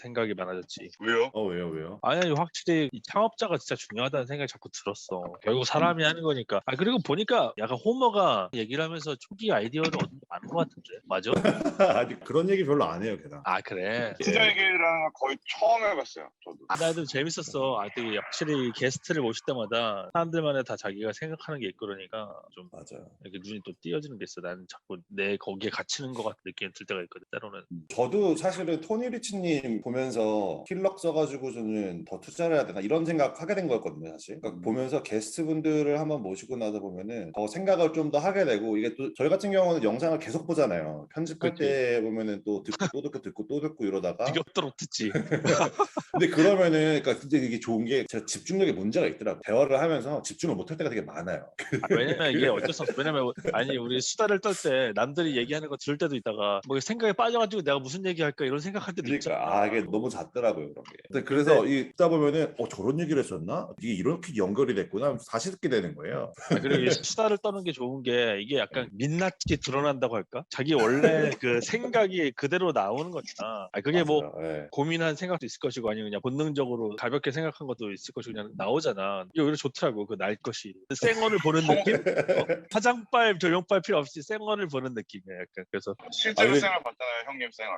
생각이 많아졌지. 왜요? 어 왜요 왜요? 아니 확실히 이 창업자가 진짜 중요하다는 생각이 자꾸 들었어. 결국 사람이 하는 거니까. 아 그리고 보니까 약간 호머가 얘기를 하면서 초기 아이디어를 많은 것 같은데. 맞아? 아직 그런 얘기 별로 안 해요 걔가. 아 그래. 투자 얘기랑 거의 처음 해봤어요. 저도. 나도 재밌었어. 아 되게 확실히 게스트를 모실 때마다 사람들만의 다 자기가 생각하는 게 있고 그러니까 좀 맞아요. 이렇게 눈이 또 띄어지는 게 있어. 나는 자꾸 내 거기에 갇히는 것 같은 느낌이 들 때가 있거든. 때로는. 저도 사실은 토니 리치님 보면서 힐럭 써가지고 저는 더 투자를 해야 되나 이런 생각 하게 된 거였거든요 사실. 그러니까 보면서 게스트분들을 한번 모시고 나서 보면은 더 생각을 좀 더 하게 되고 이게 또 저희 같은 경우는 영상을 계속 보잖아요. 편집할 그치. 때 보면은 또 듣고 또 듣고 듣고 또 듣고 이러다가 지겹도록 듣지. 근데 그러면은 그러니까 진짜 이게 좋은 게 제가 집중력에 문제가 있더라고. 대화를 하면서 집중을 못할 때가 되게 많아요. 아, 왜냐면 이게 어쩔 수 없어. 왜냐면 아니 우리 수다를 떨 때 남들이 얘기하는 거 들을 때도 있다가 뭐 생각에 빠져가지고 내가 무슨 얘기할까 이런 생각할 때도 있잖아. 그러니까 아 이게 너무 잦더라고요 그런 게. 근데 그래서 이 듣다 보면은 어 저런 얘기를 했었나? 이게 이렇게 연결이 됐구나. 다시 듣게 되는 거예요. 아, 그리고 이 수다를 떠는 게 좋은 게 이게 약간 민낯이 드러난다고 할까? 자기 원래 그 생각이 그대로 나오는 거잖아. 아, 그게 뭐 맞아요. 예. 고민한 생각도 있을 것이고 아니면 그냥 본능적으로 가볍게 생각한 것도 있을 것이고 그냥 나오잖아. 이게 오히려 좋더라고 그 날 것이. 생언을 보는 느낌? 어, 화장빨 조명빨 필요 없이 생언을 보는 느낌이야 약간. 그래서 실제로 아니, 생활 봤잖아요, 형님 생활.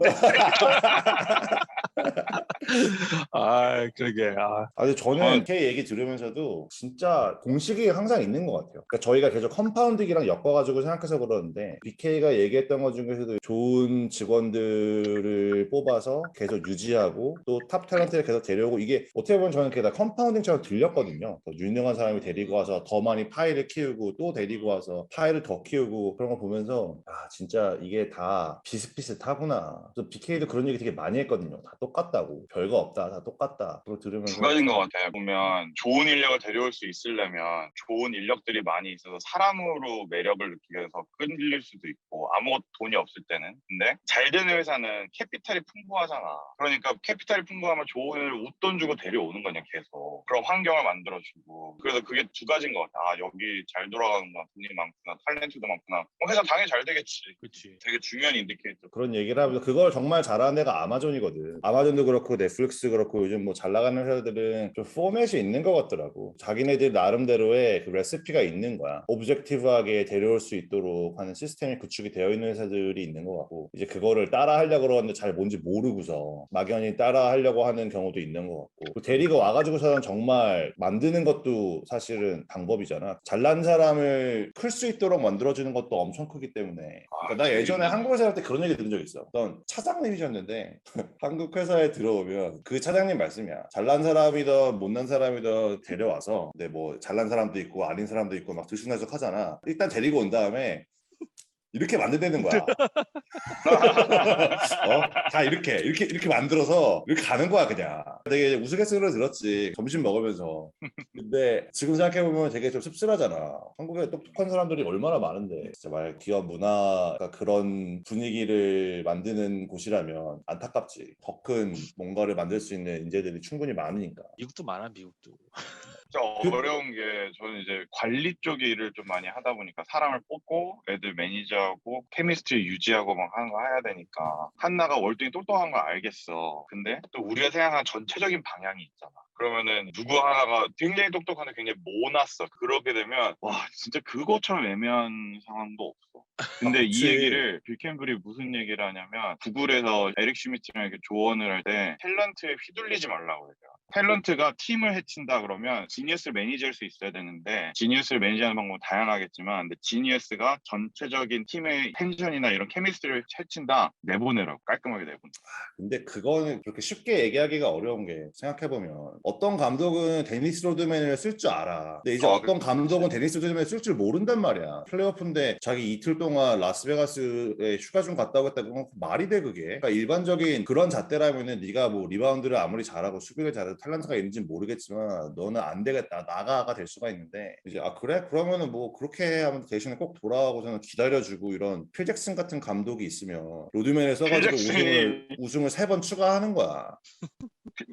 아 그러게 아 아, 근데 저는 아. K 얘기 들으면서도 진짜 공식이 항상 있는 것 같아요. 그러니까 저희가 계속 컴파운딩이랑 엮어가지고 생각해서 그러는데 BK가 얘기했던 것 중에서도 좋은 직원들을 뽑아서 계속 유지하고 또 탑 탤런트를 계속 데려오고 이게 어떻게 보면 저는 그게 다 컴파운딩처럼 들렸거든요. 더 유능한 사람이 데리고 와서 더 많이 파일을 키우고 또 데리고 와서 파일을 더 키우고 그런 거 보면서 아 진짜 이게 다 비슷비슷하구나. 또 BK도 그런 얘기 되게 많이 했거든요. 다 똑같다고 별거 없다. 다 똑같다. 그걸 들으면서 두 가지인 것 같아요. 보면 좋은 인력을 데려올 수 있으려면 좋은 인력들이 많이 있어서 사람으로 매력을 느끼게 해서 끌릴 수도 있고 아무것도 돈이 없을 때는. 근데 잘 되는 회사는 캐피탈이 풍부하잖아. 그러니까 캐피탈이 풍부하면 좋은 웃돈 주고 데려오는 거냐 계속. 그런 환경을 만들어주고. 그래서 그게 두 가지인 것 같아. 아 여기 잘 돌아가는구나. 돈이 많구나. 탤런트도 많구나. 어, 회사 당연히 잘 되겠지. 그렇지. 되게 중요한 인디케이터. 그런 얘기를 하면서 그걸 정말 잘하는 데가 아마존이거든. 아마존도 그렇고 넷플릭스 그렇고 요즘 뭐 잘 나가는 회사들은 좀 포맷이 있는 것 같더라고. 자기네들 나름대로의 그 레시피가 있는 거야. 오브젝티브하게 데려올 수 있도록 하는 시스템 이 구축이 되어 있는 회사들이 있는 것 같고 이제 그거를 따라 하려고 그러는데 잘 뭔지 모르고서 막연히 따라 하려고 하는 경우도 있는 것 같고 그 데리고 와가지고서는 정말 만드는 것도 사실은 방법이잖아. 잘난 사람을 클 수 있도록 만들어주는 것도 엄청 크기 때문에 그러니까 나 예전에 한국에서 할 때 그런 얘기 들은 적 있어. 어떤 차장님이셨는데 한국 회사에 들어오면 그 차장님 말씀이야. 잘난 사람이든 못난 사람이든 데려와서 근데 뭐 잘난 사람도 있고 아닌 사람도 있고 막 들쑥날쑥 하잖아. 일단 데리고 온 다음에 이렇게 만들되는 거야. 어? 다 이렇게 이렇게 이렇게 만들어서 이렇게 가는 거야 그냥. 되게 우스갯소리로 들었지 점심 먹으면서. 근데 지금 생각해 보면 되게 좀 씁쓸하잖아. 한국에 똑똑한 사람들이 얼마나 많은데 진짜 말 기업 문화가 그런 분위기를 만드는 곳이라면 안타깝지. 더 큰 뭔가를 만들 수 있는 인재들이 충분히 많으니까. 미국도 많아 미국도. 진짜 어려운 게 저는 이제 관리 쪽 일을 좀 많이 하다 보니까 사람을 뽑고 애들 매니저하고 케미스트리 유지하고 막 하는 거 해야 되니까 한나가 월등히 똑똑한 거 알겠어. 근데 또 우리가 생각하는 전체적인 방향이 있잖아. 그러면은 누구 하나가 굉장히 똑똑한데 굉장히 모났어. 그렇게 되면 와 진짜 그것처럼 애매한 상황도 없어. 근데 이. 얘기를 빌 캠블이 무슨 얘기를 하냐면 구글에서 에릭 슈미트랑 이렇게 조언을 할 때 탤런트에 휘둘리지 말라고 해요. 탤런트가 팀을 해친다 그러면 지니어스를 매니저할 수 있어야 되는데 지니어스를 매니저하는 방법은 다양하겠지만 근데 지니어스가 전체적인 팀의 텐션이나 이런 케미스트리를 해친다 내보내라고 깔끔하게 내보내. 근데 그거는 그렇게 쉽게 얘기하기가 어려운 게 생각해보면 어떤 감독은 데니스 로드맨을 쓸 줄 알아. 근데 이제 아, 어떤 그치. 감독은 데니스 로드맨을 쓸 줄 모른단 말이야. 플레이오프인데 자기 이틀 동안 라스베가스에 휴가 좀 갔다 오겠다 그건 말이 돼 그게. 그러니까 일반적인 그런 잣대라면은 네가 뭐 리바운드를 아무리 잘하고 수비를 잘해도 탤런트가 있는지 는 모르겠지만 너는 안 되겠다 나가가 될 수가 있는데 이제 아 그래 그러면은 뭐 그렇게 하면 대신에 꼭 돌아가고서는 기다려주고 이런 필 잭슨 같은 감독이 있으면 로드맨을 써가지고 우승을 우승을 세 번 추가하는 거야.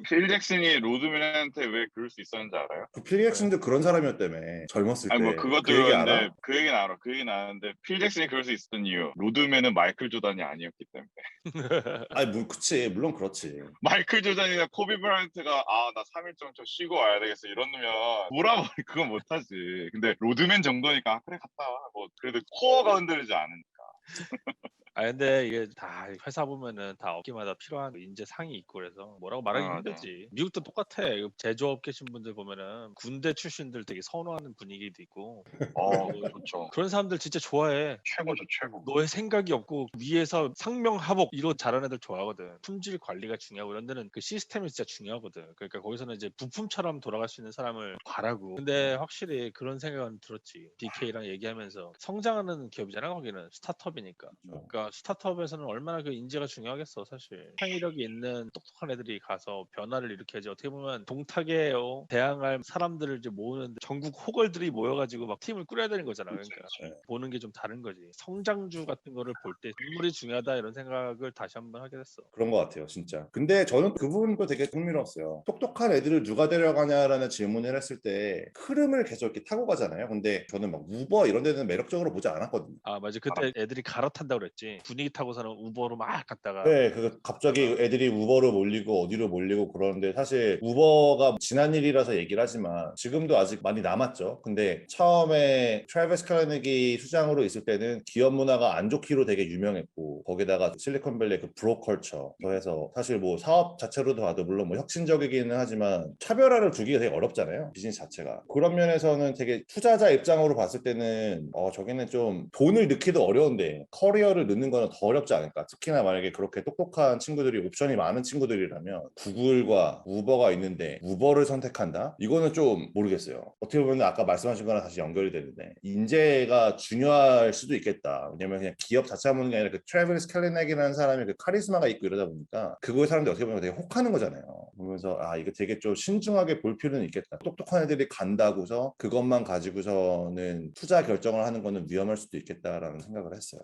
필 잭슨이 로드맨한테 왜 그럴 수 있었는지 알아요? 그필 잭슨도 그런 사람이었다며 젊었을 때. 아니 뭐 그것도 그 얘기 알아? 그 얘기는 알아. 그 얘기는 아는데 필 잭슨이 그럴 수 있었던 이유 로드맨은 마이클 조단이 아니었기 때문에 아니 뭐 그치 물론 그렇지. 마이클 조단이나 코비 브라이언트가 아 나 3일 정도 쉬고 와야 되겠어 이러면 몰아버리 그건 못하지. 근데 로드맨 정도니까 아, 그래 갔다 와. 뭐 그래도 코어가 흔들리지 않으니까. 아 근데 이게 다 회사 보면은 다 업계마다 필요한 인재 상이 있고 그래서 뭐라고 말하기 아, 힘들지. 미국도 똑같아. 제조업 계신 분들 보면은 군대 출신들 되게 선호하는 분위기도 있고 어 좋죠. 그런 사람들 진짜 좋아해. 최고죠 최고. 너의 생각이 없고 위에서 상명하복 이런 잘하는 애들 좋아하거든. 품질 관리가 중요하고 이런 데는 그 시스템이 진짜 중요하거든. 그러니까 거기서는 이제 부품처럼 돌아갈 수 있는 사람을 바라고. 근데 확실히 그런 생각은 들었지. DK랑 얘기하면서 성장하는 기업이잖아 거기는 스타트업이니까. 그러니까 스타트업에서는 얼마나 그 인재가 중요하겠어 사실. 창의력이 있는 똑똑한 애들이 가서 변화를 일으켜야지. 어떻게 보면 동탁에 어, 대항할 사람들을 이제 모으는 전국 호걸들이 모여가지고 막 팀을 꾸려야 되는 거잖아. 그러니까 네. 보는 게 좀 다른 거지. 성장주 같은 거를 볼 때 인물이 중요하다 이런 생각을 다시 한번 하게 됐어. 그런 것 같아요, 진짜. 근데 저는 그 부분도 되게 흥미로웠어요. 똑똑한 애들을 누가 데려가냐라는 질문을 했을 때 흐름을 계속 이렇게 타고 가잖아요. 근데 저는 막 우버 이런 데는 매력적으로 보지 않았거든요. 아 맞아 그때 애들이 갈아탄다고 그랬지. 분위기 타고서는 우버로 막 갔다가 네, 그 갑자기 애들이 우버로 몰리고 어디로 몰리고 그러는데 사실 우버가 지난 일이라서 얘기를 하지만 지금도 아직 많이 남았죠. 근데 처음에 트래비스 칼네기 수장으로 있을 때는 기업 문화가 안 좋기로 되게 유명했고 거기다가 실리콘밸리 그 브로컬처 더해서 사실 뭐 사업 자체로도 봐도 물론 뭐 혁신적이기는 하지만 차별화를 두기가 되게 어렵잖아요. 비즈니스 자체가. 그런 면에서는 되게 투자자 입장으로 봤을 때는 어 저기는 좀 돈을 넣기도 어려운데 커리어를 넣는 거는 더 어렵지 않을까. 특히나 만약에 그렇게 똑똑한 친구들이 옵션이 많은 친구들이라면 구글과 우버가 있는데 우버를 선택한다? 이거는 좀 모르겠어요. 어떻게 보면 아까 말씀하신 거랑 다시 연결이 되는데 인재가 중요할 수도 있겠다. 왜냐면 그냥 기업 자체가 보는 게 아니라 그 트래블스 캘리넥이라는 사람이 그 카리스마가 있고 이러다 보니까 그거에 사람들이 어떻게 보면 되게 혹하는 거잖아요. 보면서 아 이거 되게 좀 신중하게 볼 필요는 있겠다. 똑똑한 애들이 간다고서 그것만 가지고서는 투자 결정을 하는 거는 위험할 수도 있겠다라는 생각을 했어요.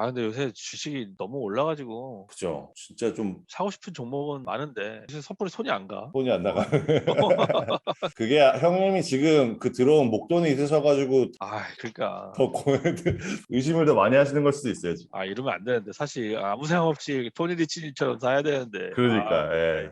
아 근데 요새 주식이 너무 올라가지고 그죠? 진짜 좀 사고 싶은 종목은 많은데 사실 섣불리 손이 안 가. 돈이 안 나가. 그게 형님이 지금 그 들어온 목돈이 있으셔가지고 아 그러니까 더 고- 의심을 더 많이 하시는 걸 수도 있어요. 지금. 아 이러면 안 되는데 사실 아무 생각 없이 토니 리치님처럼 사야 되는데 그러니까 아, 예.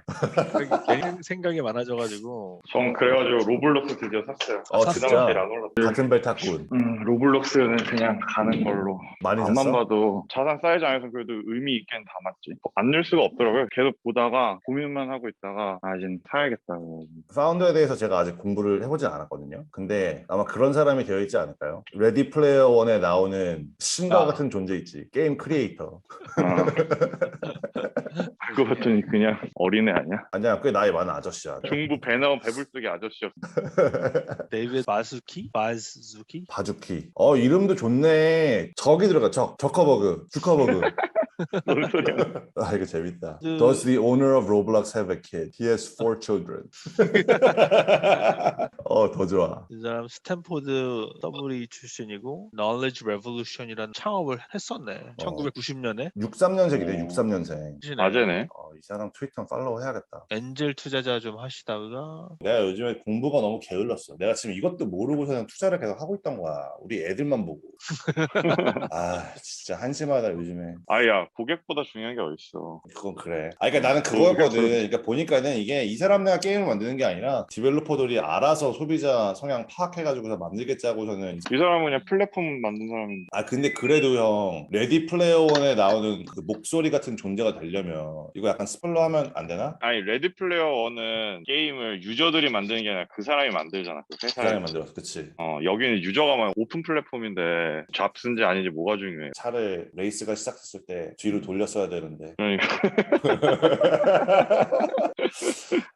괜히 생각이 많아져가지고 전 그래가지고 로블록스 드디어 샀어요. 어, 그나마 진짜? 제일 안 올랐어요. 같은 벨 탔군. 음, 로블록스는 그냥 가는 걸로. 많이 앞만 샀 어? 봐도 자산 사이즈 안에서 그래도 의미 있게는 담았지. 안 늘 수가 없더라고요. 계속 보다가 고민만 하고 있다가 아 이제 사야겠다고. 파운더에 대해서 제가 아직 공부를 해보진 않았거든요. 근데 아마 그런 사람이 되어 있지 않을까요? 레디 플레이어 원에 나오는 신과 아. 같은 존재 있지. 게임 크리에이터. 아. 알고 봤더니 그냥 어린애 아니야? 아니야, 꽤 나이 많은 아저씨야. 중부 배 나온 배불뚝이 아저씨였어. 데이비드 마스키 마스키 바주키. 어, 이름도 좋네. 적이 들어가, 적. 저커버그. 주커버그. 뭔 소리야? 아, 이거 재밌다. 그- Does the owner of Roblox have a kid? He has four children. 어, 더 좋아. 이 사람 스탠포드 WE 출신이고 Knowledge Revolution이라는 창업을 했었네. 어. 1990년에 63년생이네, 오. 63년생. 맞아네. 어, 이 사람 트위터 팔로우 해야겠다. 엔젤 투자자 좀 하시다가 내가 요즘에 공부가 너무 게을렀어. 내가 지금 이것도 모르고 그냥 투자를 계속 하고 있던 거야. 우리 애들만 보고. 아, 진짜 한심하다, 요즘에. 아야 고객보다 중요한 게 어딨어. 그건 그래. 아, 그러니까 나는 그거거든. 그러니까 보니까는 이게 이 사람네가 게임을 만드는 게 아니라 디벨로퍼들이 알아서 소비자 성향 파악해가지고서 만들겠자고서는 이 사람은 그냥 플랫폼 만든 사람인데. 아 근데 그래도 형 레디 플레이어 원에 나오는 그 목소리 같은 존재가 되려면 이거 약간 스포일러 하면 안 되나? 아니 레드 플레이어 1은 게임을 유저들이 만드는 게 아니라 그 사람이 만들잖아. 그그 회사에. 사람이 만들었어, 그치? 어 여기는 유저가 막 오픈 플랫폼인데 잡스인지 아닌지 뭐가 중요해. 차를 레이스가 시작됐을 때 뒤로 돌렸어야 되는데 그러니까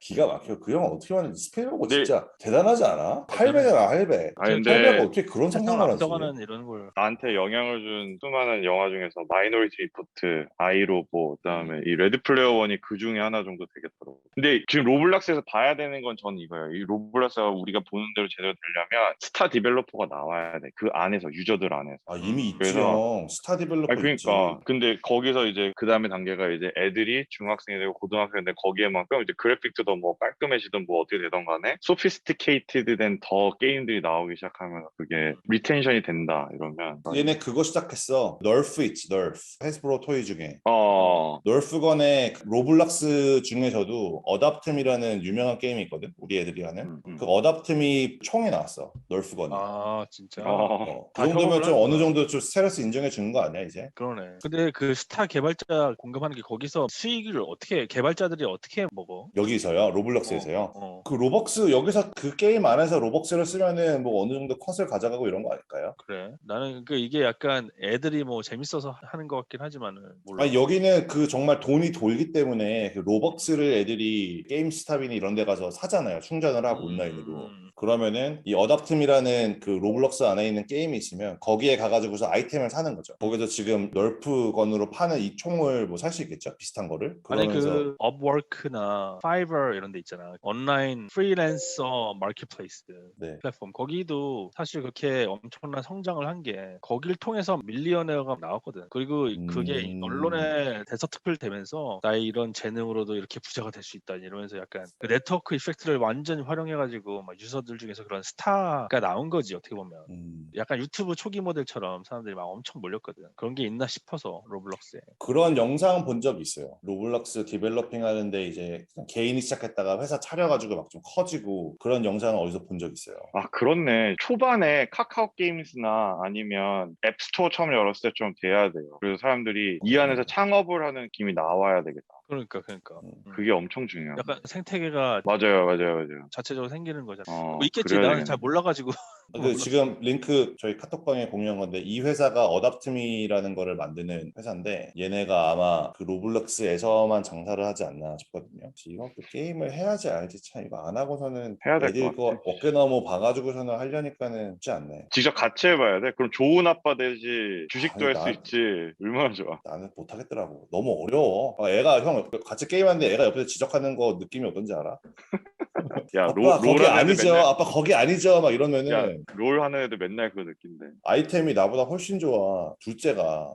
기가 막혀. 그 형 어떻게 하는지 스페인어고 네. 진짜 대단하지 않아? 8배잖아, 8배. 아니 8배가 근데 어떻게 그런 상상을 하지? 앞서가는 이런 걸 나한테 영향을 준 수많은 영화 중에서 마이너리티 리포트, 아이로보, 그다음에 이 레드 플레이어 1이 그 중에 하나 정도 되겠더라고. 근데 지금 로블락스에서 봐야 되는 건 전 이거예요. 이 로블락스가 우리가 보는 대로 제대로 되려면 스타 디벨로퍼가 나와야 돼. 그 안에서 유저들 안에서. 아 이미 그래서- 형 스타 디벨로퍼 아 그러니까 있지 근데 거기서 이제 그 다음에 단계가 이제 애들이 중학생이 되고 고등학생이 되고 거기에만큼 이제 그래픽도 더 뭐 깔끔해지든 뭐 어떻게 되던 간에 소피스티케이티드된 더 게임들이 나오기 시작하면 그게 리텐션이 된다 이러면 얘네 그거 시작했어 널프 있지 널프 헤스브로 토이 중에 어 널프건의 로블락스 중에서도 어답템이라는 유명한 게임이 있거든 우리 애들이 하는 음, 음. 그 어답템이 총에 나왔어 널프건이 아 진짜. 어. 어, 그다 정도면 좀 어느. 정도 좀 스트레스 인정해 주는 거 아니야 이제 그러네. 근데 그 스타 개발자 공감하는 게 거기서 수익을 어떻게 개발자들이 어떻게 먹어? 여기서요 로블록스에서요 어, 그 로벅스 여기서 그 게임 안에서 로벅스를 쓰면은 뭐 어느 정도 컷을 가져가고 이런 거 아닐까요? 그래. 나는 그 이게 약간 애들이 뭐 재밌어서 하는 것 같긴 하지만은 몰라. 아니 여기는 그 정말 돈이 돌기 때문에 그 로벅스를 애들이 게임 스탑이나 이런 데 가서 사잖아요 충전을 하고 온라인으로 음. 그러면은 이 어답팀이라는 그 로블록스 안에 있는 게임이 있으면 거기에 가가지고서 아이템을 사는 거죠 거기서 지금 널프건으로 파는 이 총을 뭐 살 수 있겠죠 비슷한 거를 아니 그러면서 그 업워크나 파이버 이런 데 있잖아. 온라인 프리랜서 마켓플레이스 네. 플랫폼 거기도 사실 그렇게 엄청난 성장을 한 게 거기를 통해서 밀리언웨어가 나왔거든. 그리고 그게 음. 언론에 대서특필 되면서 나의 이런 재능으로도 이렇게 부자가 될 수 있다 이러면서 약간 그 네트워크 이펙트를 완전히 활용해가지고 막 유저들 중에서 그런 스타가 나온 거지 어떻게 보면. 음, 약간 유튜브 초기 모델처럼 사람들이 막 엄청 몰렸거든. 그런 게 있나 싶어서 로블록스에. 그런 영상 본 적이 있어요. 로블록스 디벨로핑 하는데 이제 그냥 개인이 시작했다가 회사 차려가지고 막 좀 커지고 그런 영상을 어디서 본 적 있어요? 아 그렇네. 초반에 카카오 게임스나 아니면 앱스토어 처음 열었을 때 좀 돼야 돼요. 그래서 사람들이 이 안에서 창업을 하는 느낌이 나와야 되겠다 그러니까 그러니까. 음. 음. 그게 엄청 중요해요 약간 생태계가 맞아요 맞아요 맞아요 자체적으로 생기는 거잖아. 어, 뭐 있겠지. 그래야 나는 잘 되겠네. 몰라가지고. 그 지금 링크 저희 카톡방에 공유한 건데 이 회사가 어답트미라는 거를 만드는 회사인데 얘네가 아마 그 로블록스에서만 장사를 하지 않나 싶거든요. 이것도 게임을 해야지 알지 참 이거 안 하고서는 해야 될것 애들 거 같아. 어깨 너머 봐가지고서는 하려니까는 쉽지 않네. 직접 같이 해봐야 돼 그럼 좋은 아빠 되지 주식도 아니, 할수 난- 있지 얼마나 좋아 나는 못하겠더라고. 너무 어려워. 아, 애가 형 같이 게임하는데 애가 옆에서 지적하는 거 느낌이 어떤지 알아? 야 아빠 롤, 롤 거기 아니죠. 맨날, 아빠 거기 아니죠. 막 이러면은 야, 롤 하는 애들 맨날 그거 느낀대 아이템이 나보다 훨씬 좋아. 둘째가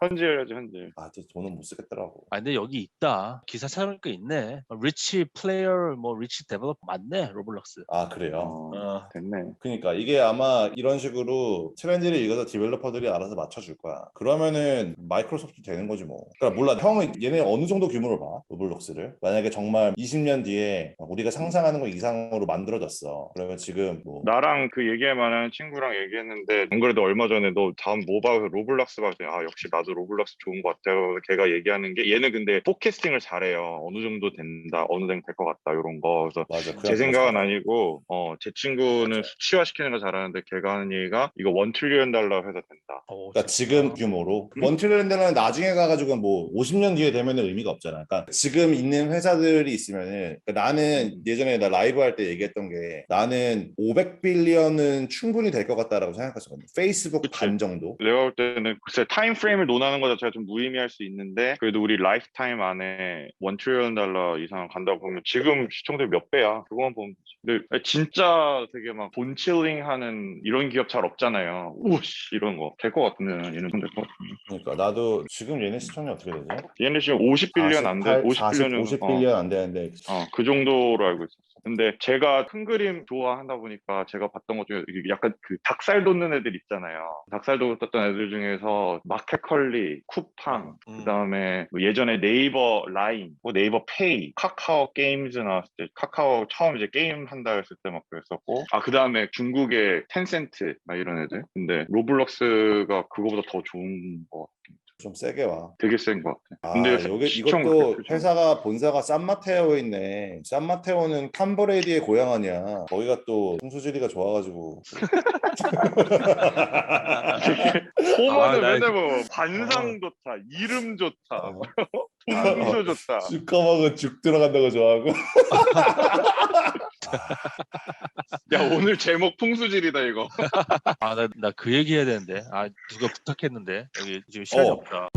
현질해야지 현질 아, 저 돈은 못 쓰겠더라고. 아 근데 여기 있다. 기사 찾아보니까 있네. 리치 플레이어 뭐 리치 데벨로퍼 맞네 로블록스. 아 그래요? 어, 어. 됐네 그러니까 이게 아마 이런 식으로 트렌드를 읽어서 디벨로퍼들이 알아서 맞춰줄 거야. 그러면은 마이크로소프트 되는 거지 뭐. 그러니까 몰라. 형은 얘네 어느 정도 규모로 봐? 로블록스를. 만약에 정말 20년 뒤에 우리가 상상하는 거 이상으로 만들어졌어. 그러면 지금 뭐 나랑 그 얘기할 만한 친구랑 얘기했는데 안 그래도 얼마 전에 너 다음 뭐 봐? 로블락스 봐. 아 역시 나도 로블락스 좋은 것 같아요. 그래서 걔가 얘기하는 게 얘는 근데 포캐스팅을 잘해요. 어느 정도 된다. 어느 정도 될 것 같다. 이런 거. 그래서 맞아. 제 생각은. 아니고 어, 제 친구는 수치화 시키는 거 잘하는데 걔가 하는 얘기가 이거 원 트리언 달러 회사 된다. 어, 그러니까 지금 규모로 원트랜드는 나중에 가가지고 뭐 50년 뒤에 되면 의미가 없잖아. 그러니까 지금 있는 회사들이 있으면은 그러니까 나는 음. 예전에 나 라이브 할 때 얘기했던 게 나는 500빌리언은 충분히 될 것 같다라고 생각했었거든. 페이스북 그치. 반 정도. 내가 볼 때는 글쎄 타임 프레임을 논하는 것 자체가 좀 무의미할 수 있는데 그래도 우리 라이프 타임 안에 원 트리언 달러 이상 간다고 보면 지금 시청률 몇 배야? 그거만 보면 되지. 근데 진짜 되게 막 본칠링 하는 이런 기업 잘 없잖아요. 우씨 이런 거 될 것 같으면 얘는 좀될것 같은데. 그러니까 나도 지금 얘네 시청률 어떻게 되지? 얘네 지금 50빌리언 안 돼. 50빌리언 50빌리언 안 되는데 어, 그 정도로 알고 있었어. 근데 제가 큰 그림 좋아한다 보니까 제가 봤던 것 중에 약간 그 닭살 돋는 애들 있잖아요. 닭살 돋았던 애들 중에서 마켓컬리, 쿠팡, 음. 그다음에 뭐 예전에 네이버 라인, 뭐 네이버 페이, 카카오 게임즈 나왔을 때 카카오 처음 이제 게임 한다 했을 때 막 그랬었고 아 그다음에 중국의 텐센트 막 이런 애들. 근데 로블록스가 그거보다 더 좋은 것 같아. 좀 세게 와. 되게 센것 같아. 아, 근데 여기 시청 이것도 회사가 본사가 산마테오에 있네. 산마테오는 캄브레디의 고향 아니야. 거기가 또 풍수지리가 좋아가지고. 맨날 뭐 관상 좋다, 이름 좋다, 어. 풍수 좋다. 죽 까먹은 죽 들어간다고 좋아하고. 야 오늘 제목 풍수질이다 이거. 아 나 나 그 얘기 해야 되는데. 아 누가 부탁했는데 여기 지금 시간이 어. 없다.